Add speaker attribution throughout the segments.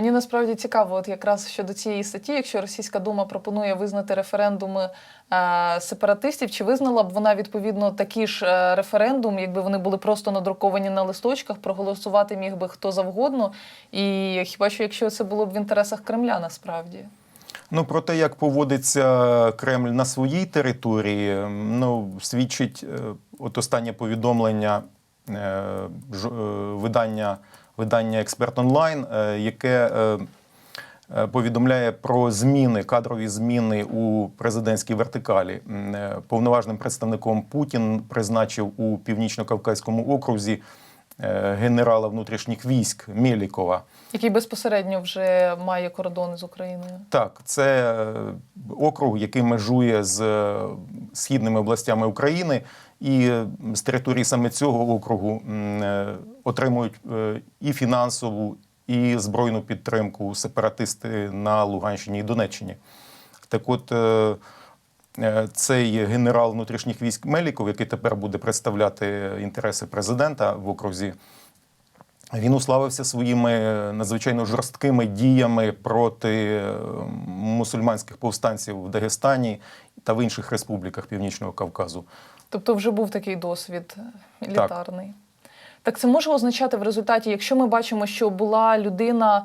Speaker 1: Мені насправді цікаво, от якраз щодо цієї статті, якщо Російська дума пропонує визнати референдуми е, сепаратистів, чи визнала б вона відповідно такі ж е, референдум, якби вони були просто надруковані на листочках, проголосувати міг би хто завгодно, і хіба що якщо це було б в інтересах Кремля, насправді.
Speaker 2: Ну про те, як поводиться Кремль на своїй території, ну свідчить е, от останнє повідомлення е, ж- е, видання, видання Експерт Онлайн, е, яке е, е, повідомляє про зміни, кадрові зміни у президентській вертикалі. Повноважним представником Путін призначив у північно-кавказькому окрузі генерала внутрішніх військ Мєлікова.
Speaker 1: Який безпосередньо вже має кордони з Україною.
Speaker 2: Так, це округ, який межує з східними областями України, і е, з території саме цього округу е, отримують е, і фінансову, і збройну підтримку сепаратисти на Луганщині і Донеччині. Так от цей генерал внутрішніх військ Меліков, який тепер буде представляти інтереси президента в окрузі, він уславився своїми надзвичайно жорсткими діями проти мусульманських повстанців в Дагестані та в інших республіках Північного Кавказу.
Speaker 1: Тобто вже був такий досвід мілітарний. Так. Це може означати в результаті, якщо ми бачимо, що була людина,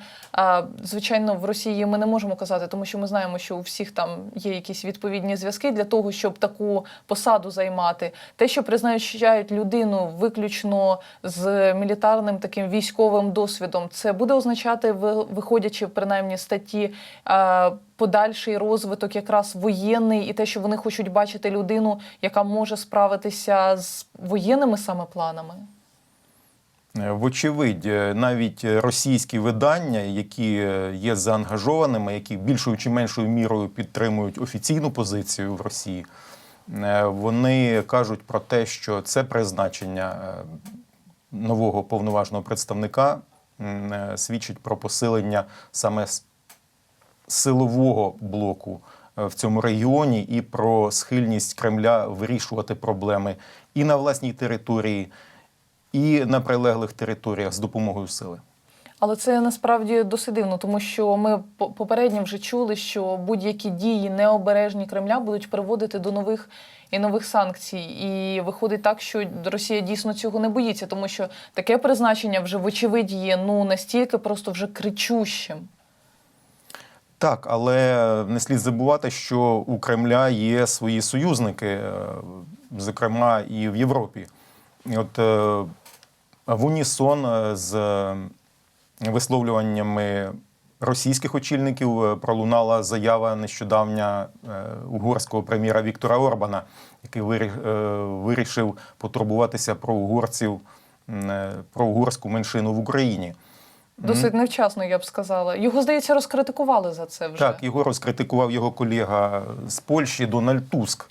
Speaker 1: звичайно, в Росії ми не можемо казати, тому що ми знаємо, що у всіх там є якісь відповідні зв'язки для того, щоб таку посаду займати. Те, що призначають людину виключно з мілітарним таким військовим досвідом, це буде означати, ви- виходячи принаймні статті. Подальший розвиток якраз воєнний, і те, що вони хочуть бачити людину, яка може справитися з воєнними саме планами.
Speaker 2: Е, Вочевидь, е, навіть російські видання, які е, є заангажованими, які більшою чи меншою мірою підтримують офіційну позицію в Росії, вони кажуть про те, що це призначення нового повноважного представника свідчить про посилення саме силового блоку в цьому регіоні і про схильність Кремля вирішувати проблеми і на власній території, і на прилеглих територіях з допомогою сили.
Speaker 1: Але це насправді досить дивно, тому що ми по- попередньо вже чули, що будь-які дії необережні Кремля будуть приводити до нових і нових санкцій. І виходить так, що Росія дійсно цього не боїться, тому що таке призначення вже вочевидь є ну настільки просто вже кричущим.
Speaker 2: Так, але не слід забувати, що у Кремля є свої союзники, е, зокрема і в Європі. От е, в унісон е, з висловлюваннями російських очільників е, пролунала заява нещодавня е, угорського прем'єра Віктора Орбана, який е, вирішив потурбуватися про угорців, е, про угорську меншину в Україні.
Speaker 1: Досить невчасно, я б сказала. Його, здається, розкритикували за це вже.
Speaker 2: Так, його розкритикував його колега з Польщі Дональд Туск.